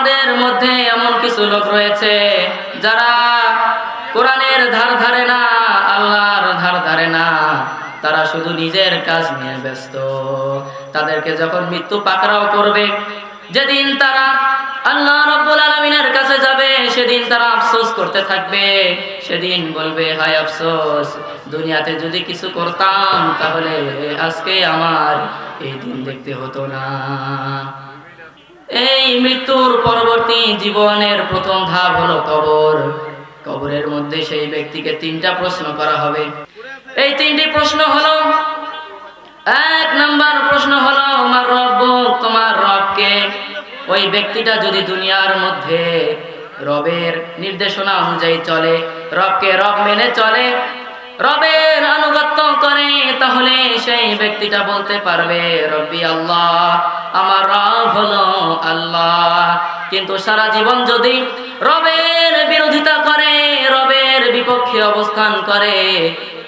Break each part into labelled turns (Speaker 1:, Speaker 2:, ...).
Speaker 1: আমাদের মধ্যে এমন কিছু লোক রয়েছে যারা কোরআনের ধার ধারে না, আল্লাহর ধার ধারে না। তারা শুধু নিজের কাজ নিয়ে ব্যস্ত। তাদেরকে যখন মৃত্যু পাকড়াও করবে, যেদিন তারা আল্লাহ রব্বুল আলমিনের কাছে যাবে, সেদিন তারা আফসোস করতে থাকবে। সেদিন বলবে, হায় আফসোস, দুনিয়াতে যদি কিছু করতাম, তাহলে আজকে আমার এই দিন দেখতে হতো না। এই মৃত্যুর পরবর্তী জীবনের প্রথম ধাপ হলো কবর। কবরের মধ্যে সেই ব্যক্তিকে তিনটা প্রশ্ন করা হবে। এই তিনটি প্রশ্ন হলো, এক নাম্বার প্রশ্ন হলো, আমার রব, তোমার রবকে? ওই ব্যক্তিটা যদি দুনিয়ার মধ্যে রবের নির্দেশনা অনুযায়ী চলে, রবকে রব মেনে চলে রবের আনুগত্য করে, তাহলে সেই ব্যক্তিটা বলতে পারবে, রব্বি আল্লাহ, আমার রব হলো আল্লাহ। কিন্তু সারা জীবন যদি রবের বিরোধিতা করে, রবের বিপক্ষে অবস্থান করে,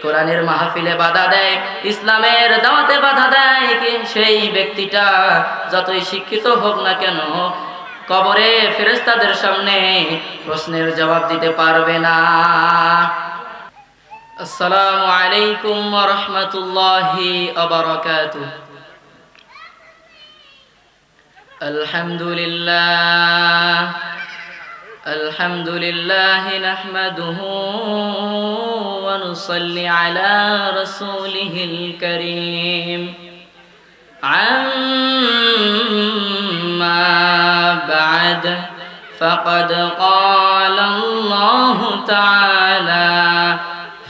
Speaker 1: কোরআনের মাহফিলে বাধা দেয়, ইসলামের দাওয়াতে বাধা দেয় সেই ব্যক্তিটা যতই শিক্ষিত হোক না কেন, কবরে ফেরেস্তাদের সামনে প্রশ্নের জবাব দিতে পারবে না। আসসালামু আলাইকুম ওয়া রাহমাতুল্লাহি ওয়া বারাকাতুহু আলহামদুলিল্লাহ الحمد لله نحمده ونصلي على رسوله الكريم عما بعد فقد قال الله تعالى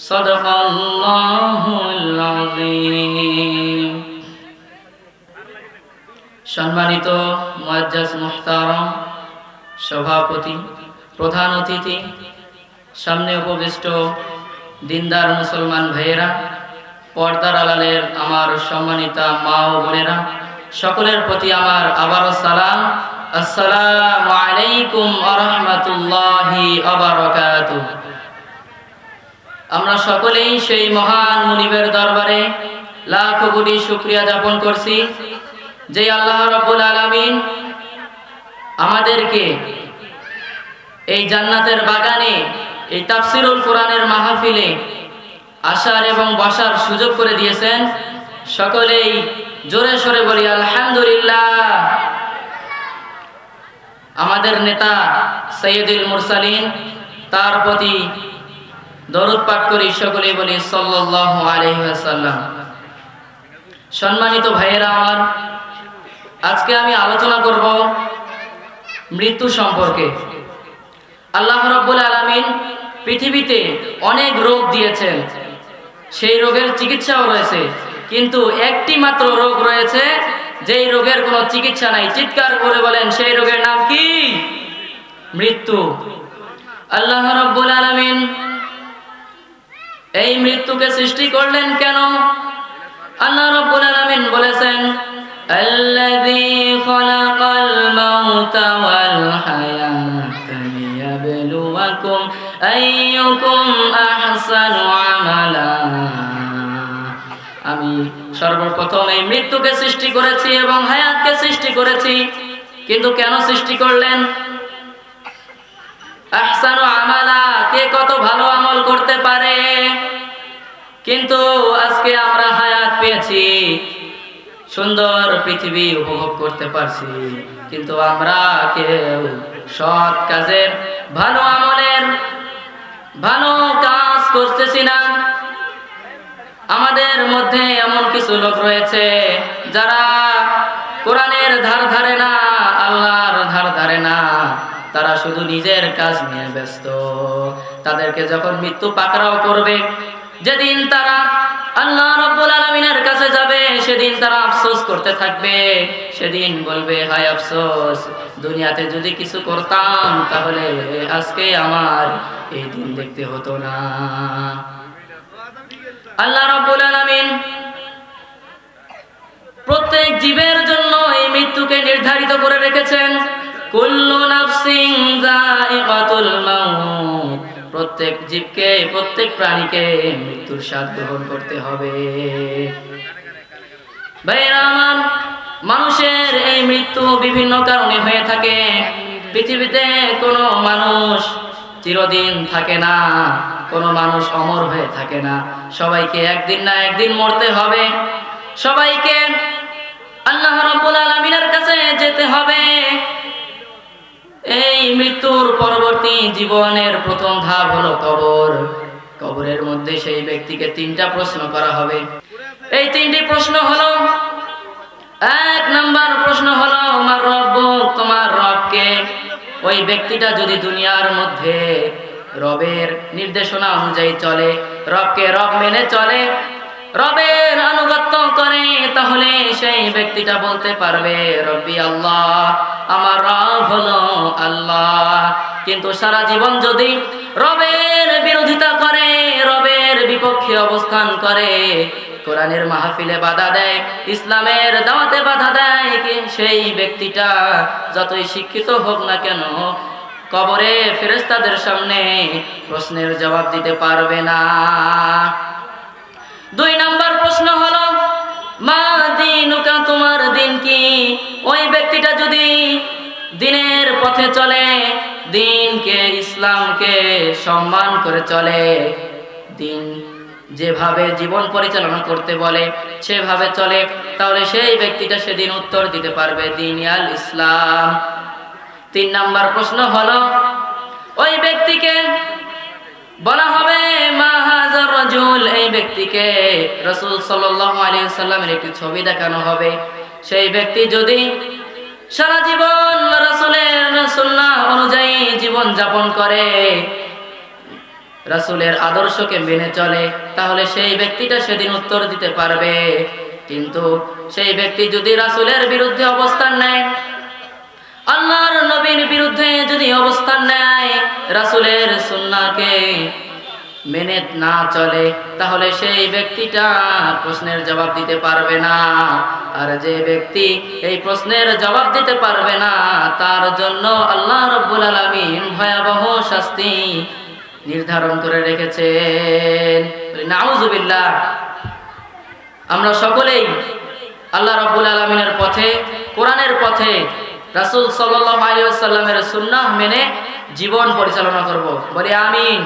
Speaker 1: صدق الله العظيم সম্মানিত মুআজ্জাজ মুহতারম সভাপতি প্রধান অতিথি সামনে উপবিষ্ট দিনদার মুসলমান ভাইয়েরা পর্দার আলালের আমার সম্মানিতা মা ও বোনেরা সকলের প্রতি আমার আবারও সালাম আসসালামু আলাইকুম আরহামাতুল্লাহি আবারকাতুহ আমরা সকলেই সেই মহান মুনিবের দরবারে লাখ কোটি শুক্রিয়া যাপন করছি যে আল্লাহ রাব্বুল আলামিন আমাদেরকে এই জান্নাতের বাগানে, এই তাফসিরুল কোরআনের মাহফিলে আসার এবং বসার সুযোগ করে দিয়েছেন। সকলেই জোরে সরে বলি, আলহামদুলিল্লাহ। আমাদের নেতা সৈয়দুল মুরসালিন তার প্রতি দরুদ পাঠ করি সকলেই বলি আলাইহি সম্মানিত ভাইয়েরা আমার, আজকে আমি আলোচনা করব মৃত্যু সম্পর্কে। আল্লাহ রাব্বুল আলামিন পৃথিবীতে অনেক রোগ দিয়েছেন। সেই রোগের চিকিৎসাও রয়েছে। কিন্তু একটি মাত্র রোগ রয়েছে, যেই রোগের কোনো চিকিৎসা নাই। চিৎকার করে বলেন, সেই রোগের নাম কি? মৃত্যু। আল্লাহ রাব্বুল আলামিন এই মৃত্যুকে সৃষ্টি করলেন কেন? আল্লাহ রাব্বুল আলামিন বলেছেন, আল্লাযী মাউতা ওয়াল লিয়াবলুয়াকুম আইয়ুকুম আহসানু আমালা. আমি সর্বপ্রথম এই মৃত্যুকে সৃষ্টি করেছি এবং হায়াতকে সৃষ্টি করেছি। কিন্তু কেন সৃষ্টি করলেন? আহসানু আমালা। কে কত ভালো আমল করতে পারে? কিন্তু আজকে আমরা হায়াত পেয়েছি, সুন্দর পৃথিবী উপভোগ করতে পারছি, কিন্তু আমরা কেউ সৎ কাজের, ভালো আমলের, ভালো কাজ করতেছি না। আমাদের মধ্যে এমন কিছু লোক রয়েছে যারা কোরআনের ধার ধারে না, আল্লাহর ধার ধারে না। তারা শুধু নিজের কাজ নিয়ে ব্যস্ত। তাদেরকে যখন মৃত্যু পাকড়াও করবে, যেদিন তারা আল্লাহ রব্বুল আলমিনের কাছে যাবে, সেদিন তারা আফসোস করতে থাকবে। সেদিন বলবে, হায় আফসোস, দুনিয়াতে যদি কিছু করতাম, তাহলে আজকে আমার এই দিন দেখতে হতো না। আল্লাহ রব্বুল আলামিন প্রত্যেক জীবের জন্য এই মৃত্যুকে নির্ধারিত করে রেখেছেন। কুল্লু নাফসিন যায়িকাতুল মাউত। প্রত্যেক জীবকে, প্রত্যেক প্রাণীকে মৃত্যুর স্বাদ গ্রহণ করতে হবে। মানুষের এই মৃত্যু বিভিন্ন কারণে হয়ে থাকে। পৃথিবীতে কোনো মানুষ চিরদিন থাকে না, কোনো মানুষ অমর হয়ে থাকে না। সবাইকে একদিন না একদিন মরতে হবে। সবাইকে আল্লাহ রাব্বুল আলামিনের কাছে যেতে হবে। এই মৃত্যুর পরবর্তী জীবনের প্রথম ধাপ হলো কবর। কবরের মধ্যে সেই ব্যক্তিকে তিনটা প্রশ্ন করা হবে। এই তিনটি প্রশ্ন হলো, এক নাম্বার প্রশ্ন হলো আমার রব, তোমার রবকে? ওই ব্যক্তিটা যদি দুনিয়ার মধ্যে রবের নির্দেশনা অনুযায়ী চলে, রবকে রব মেনে চলে, রবের আনুগত্য করে, তাহলে সেই ব্যক্তিটা বলতে পারবে, রব্বি আল্লাহ, আমার রব হলো আল্লাহ। কিন্তু সারা জীবন যদি রবের বিরোধিতা করে, রবের বিপক্ষে অবস্থান করে, কোরআনের মাহফিলে বাধা দেয়, ইসলামের দাওয়াতে বাধা দেয় সেই ব্যক্তিটা যতই শিক্ষিত হোক না কেন, কবরে ফেরেস্তাদের সামনে প্রশ্নের জবাব দিতে পারবে না। দুই নাম্বার প্রশ্ন হলো, মা দিনুকা, তোমার দিন কি? ওই ব্যক্তিটা যদি দিনের পথে চলে দিনকে, ইসলামকে সম্মান করে চলে। দিন যেভাবে জীবন পরিচালনা করতে বলে, সেভাবে চলে। তাহলে সেই ব্যক্তিটা সেদিন উত্তর দিতে পারবে দিন আল ইসলাম। তিন নাম্বার প্রশ্ন হলো, ওই ব্যক্তিকে বলা হবে এই ব্যক্তিকে রসুল আলাইহি সাল্লামের একটি ছবি দেখানো হবে। সেই ব্যক্তি যদি সারা জীবন রাসূলের সুন্নাহ অনুযায়ী জীবন যাপন করে। রাসূলের আদর্শকে মেনে চলে, তাহলে সেই ব্যক্তিটা সেদিন উত্তর দিতে পারবে। কিন্তু সেই ব্যক্তি যদি রাসূলের বিরুদ্ধে অবস্থান নেয়, আল্লাহর নবীর বিরুদ্ধে যদি অবস্থান নেয়, রাসূলের সুন্নাহকে মেনে না চলে, তাহলে সেই ব্যক্তিটা প্রশ্নের জবাব দিতে পারবে না। আর যে ব্যক্তি এই প্রশ্নের জবাব দিতে পারবে না, তার জন্য আল্লাহ রব্বুল আলামিন ভয়াবহ শাস্তি নির্ধারণ করে রেখেছেন। নাউজুবিল্লাহ আমরা সকলেই আল্লাহ রব্বুল আলমিনের পথে, কোরআনের পথে, রাসুল সাল্লাল্লাহু আলাইহি ওয়াসাল্লামের সুন্নাহ মেনে জীবন পরিচালনা করব। বলি আমিন।